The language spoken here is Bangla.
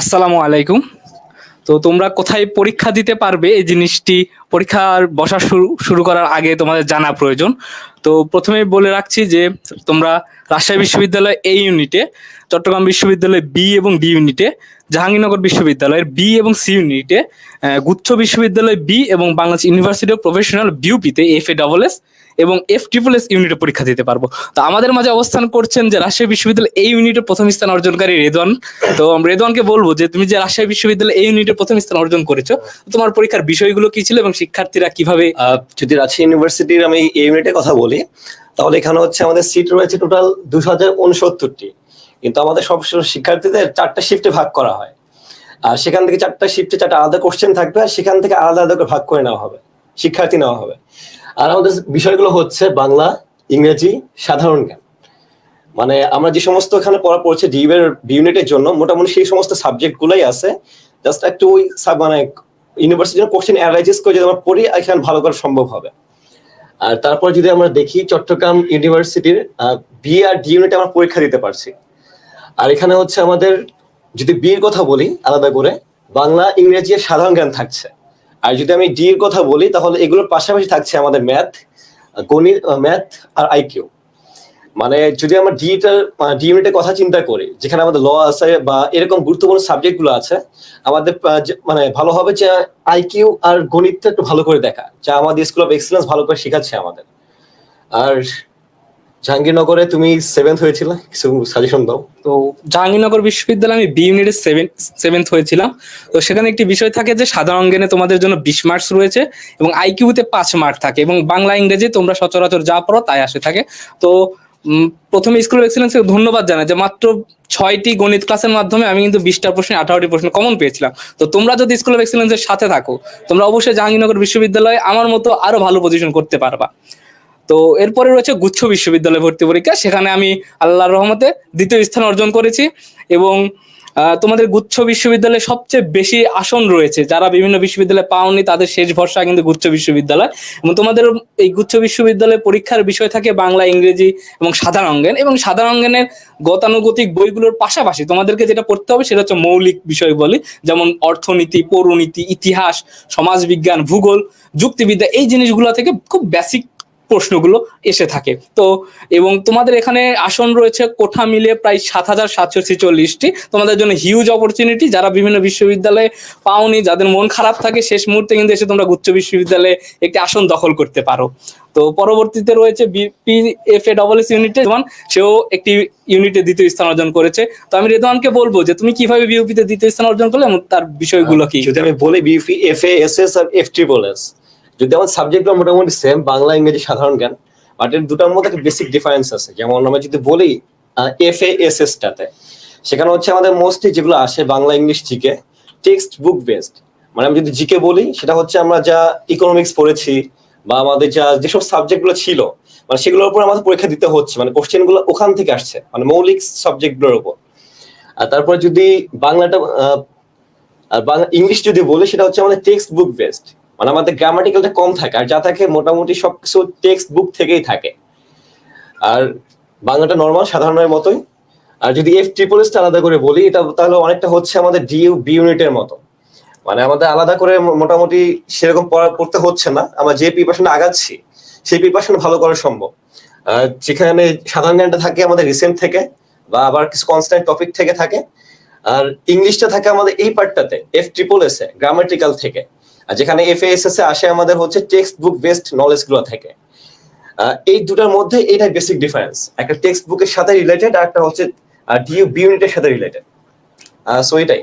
আসসালামু আলাইকুম। তো তোমরা কোথায় পরীক্ষা দিতে পারবে এই জিনিসটি? পরীক্ষার বসা শুরু শুরু করার আগে তোমাদের জানা প্রয়োজন। তো প্রথমে বলে রাখছি যে তোমরা রাজশাহী বিশ্ববিদ্যালয় এ ইউনিটে চট্টগ্রাম বিশ্ববিদ্যালয় বি এবং ডি ইউনিটে জাহাঙ্গীরনগর বিশ্ববিদ্যালয়ের বি এবং সি ইউনিটে গুচ্ছ বিশ্ববিদ্যালয় বি এবং বাংলাদেশ ইউনিভার্সিটি অফ প্রফেশনাল বিউপিতে এফ এ ডবল এস এবং এফ ট্রিপল এস ইউনিটে পরীক্ষা দিতে পারব। তো আমাদের মাঝে অবস্থান করছেন যে রাজশাহী বিশ্ববিদ্যালয় এই ইউনিটে প্রথম স্থান অর্জনকারী রেদন তো রেদওয়ানকে বলব যে, তুমি যে রাজশাহী বিশ্ববিদ্যালয় এই ইউনিটে প্রথম স্থান অর্জন করেছ তোমার পরীক্ষার বিষয়গুলো কি ছিল এবং শিক্ষার্থীরা কীভাবে যদি রাজশাহী ইউনিভার্সিটির আমি এই ইউনিটের কথা বলি, তাহলে এখানে হচ্ছে আমাদের সিট রয়েছে টোটাল দুশো হাজার উনসত্তরটি। কিন্তু আমাদের সব শিক্ষার্থীদের চারটা শিফটে ভাগ করা হয়। আর সেখান থেকে চারটা শিফটে চারটা আলাদা কোশ্চেন থাকবে, আর সেখান থেকে আলাদা আলাদা করে ভাগ করে নেওয়া হবে। শিক্ষার্থী নেওয়া হবে। আর আমাদের বিষয়গুলো হচ্ছে বাংলা, ইংরেজি, সাধারণ জ্ঞান। মানে আমরা যে সমস্ত এখানে পড়া পড়ছে ডিবের ইউনিটের জন্য, মোটামুটি সেই সমস্ত সাবজেক্ট গুলাই আছে। জাস্ট একটু ওই মানে ইউনিভার্সিটির জন্য কোশ্চেন অ্যানালাইসিস করে যদি আমরা পড়ি, এখানে ভালো করা সম্ভব হবে। আর তারপর যদি আমরা দেখি চট্টগ্রাম ইউনিভার্সিটির বি আর ডি ইউনিটে আমরা পরীক্ষা দিতে পারছি। আর এখানে হচ্ছে আমাদের যদি বি এর কথা বলি, আলাদা করে, বাংলা, ইংরেজি সাধারণ জ্ঞান থাকছে। আর যদি আমি ডি এর কথা বলি, তাহলে এগুলোর পাশাপাশি থাকছে আমাদের ম্যাথ গণিত ম্যাথ আর আইকিউ মানে যদি আমরা ডিটার ডি ইউনিটের কথা চিন্তা করি, যেখানে আমাদের ল আছে বা এরকম গুরুত্বপূর্ণ সাবজেক্টগুলো আছে, আমাদের মানে ভালো হবে যে আইকিউ আর গণিতটা একটু ভালো করে দেখা, যা আমাদের স্কুল অফ এক্সেলেন্স ভালো করে শেখাচ্ছে আমাদের। আর জাহাঙ্গীরনগরে তুমি সেভেন্থ হয়েছিল, কিছু সাজেশন দাও? তো জাহাঙ্গীরনগর বিশ্ববিদ্যালয়ে আমি বি ইউনিটে সেভেন সেভেন্থ হয়েছিলাম। তো সেখানে একটি বিষয় থাকে যে, সাধারণ জ্ঞানে তোমাদের জন্য বিশ মার্কস রয়েছে এবং আইকিউতে পাঁচ মার্ক থাকে এবং বাংলা, ইংরেজি তোমরা সচরাচর যা পড়ো তাই আসে থাকে। তো প্রথমে স্কুল অফ এক্সেলেন্সকে ধন্যবাদ জানাই যে, মাত্র ছয়টি গণিত ক্লাসের মাধ্যমে আমি কিন্তু বিশটা প্রশ্নে, আঠারোটি প্রশ্ন কমন পেয়েছিলাম। তো তোমরা যদি স্কুল অফ এক্সেলেন্সের সাথে থাকো, তোমরা অবশ্যই জাহাঙ্গীরনগর বিশ্ববিদ্যালয়ে আমার মতো আরও ভালো পজিশন করতে পারবা। তো এরপরে রয়েছে গুচ্ছ বিশ্ববিদ্যালয় ভর্তি পরীক্ষা। সেখানে আমি আল্লাহর রহমতে দ্বিতীয় স্থান অর্জন করেছি এবং তোমাদের গুচ্ছ বিশ্ববিদ্যালয়ে সবচেয়ে বেশি আসন রয়েছে। যারা বিভিন্ন বিশ্ববিদ্যালয়ে পাওনি তাদের শেষ ভরসা কিন্তু গুচ্ছ বিশ্ববিদ্যালয়। এবং তোমাদের এই গুচ্ছ বিশ্ববিদ্যালয়ে পরীক্ষার বিষয় থাকে বাংলা, ইংরেজি এবং সাধারণ জ্ঞান এবং সাধারণ জ্ঞানের গতানুগতিক বইগুলোর পাশাপাশি তোমাদেরকে যেটা পড়তে হবে সেটা হচ্ছে মৌলিক বিষয় বলি। যেমন অর্থনীতি, পৌরনীতি, ইতিহাস, সমাজবিজ্ঞান, ভূগোল, যুক্তিবিদ্যা এই জিনিসগুলো থেকে খুব বেসিক প্রশ্নগুলো এসে থাকে। তো এবং তোমাদের এখানে আসন রয়েছে কোঠা মিলে প্রায় সাত হাজার সাতশো ছেচল্লিশটি। তোমাদের জন্য হিউজ অপরচুনিটি যারা বিভিন্ন বিশ্ববিদ্যালয়ে পাওনি যাদের মন খারাপ থাকে শেষ মুহূর্তে কিন্তু এসে তোমরা গুচ্ছ বিশ্ববিদ্যালয়ে একটি আসন দখল করতে পারো। তো পরবর্তীতে রয়েছে বিপিএফ এ ডবল এস ইউনিটে যেমন সেও একটি ইউনিটে দ্বিতীয় স্থান অর্জন করেছে। তো আমি রেদওয়ানকে বলব যে তুমি কীভাবে বিউপিতে দ্বিতীয় স্থান অর্জন করলে এবং তার বিষয়গুলো কি? যদি আমি বলি BUP F A S S R F triple S যদি আমার সাবজেক্টগুলো মোটামুটি সেম বাংলা, ইংরেজি, সাধারণ জ্ঞান বাট এর দুটার মধ্যে একটা বেসিক ডিফারেন্স আছে। যেমন আমরা যদি বলি এফ এস এস টাতে, সেখানে হচ্ছে আমাদের মোস্টলি যেগুলো আসে Bangla, English GK text book based মানে আমি যদি জিকে বলি, সেটা হচ্ছে আমরা যা ইকোনমিক্স পড়েছি বা আমাদের যা যেসব সাবজেক্টগুলো ছিল মানে সেগুলোর উপর আমাদের পরীক্ষা দিতে হচ্ছে মানে কোশ্চেনগুলো ওখান থেকে আসছে মানে মৌলিক সাবজেক্টগুলোর উপর। আর তারপরে যদি বাংলাটা আর বাংলা, ইংলিশ যদি বলি, সেটা হচ্ছে আমাদের টেক্সট বুক বেসড মানে আমাদের গ্রামাটিক্যালটা কম থাকে, আর যা থাকে মোটামুটি সবকিছু টেক্সট বুক থেকেই থাকে। আর বাংলাটা নর্মাল সাধারণের মতোই। আর যদি এফ ট্রিপল এসটা আলাদা করে বলি, এটা তাহলে অনেকটা হচ্ছে আমাদের ডিউ বি ইউনিটের মতো। মানে আমাদের আলাদা করে মোটামুটি সেরকম পড়া পড়তে হচ্ছে না। আমরা যে প্রিপারেশনে আগাচ্ছি, সেই প্রিপারেশন ভালো করা সম্ভব। যেখানে সাধারণ জ্ঞানটা থাকে আমাদের রিসেন্ট থেকে, বা আবার কিছু কনস্ট্যান্ট টপিক থেকে থাকে। আর ইংলিশটা থাকে আমাদের এই পার্টটাতে এফ ট্রিপল এস গ্রামাটিক্যাল থেকে। আর যেখানে এফ এস এস এ আসে আমাদের হচ্ছে টেক্সট বুক বেসড নলেজগুলো থেকে। এই দুটার মধ্যে এটাই বেসিক ডিফারেন্স একটা টেক্সট বুকের সাথে রিলেটেড আর একটা হচ্ছে ডিউ বি ইউনিটের সাথে রিলেটেড সো এটাই।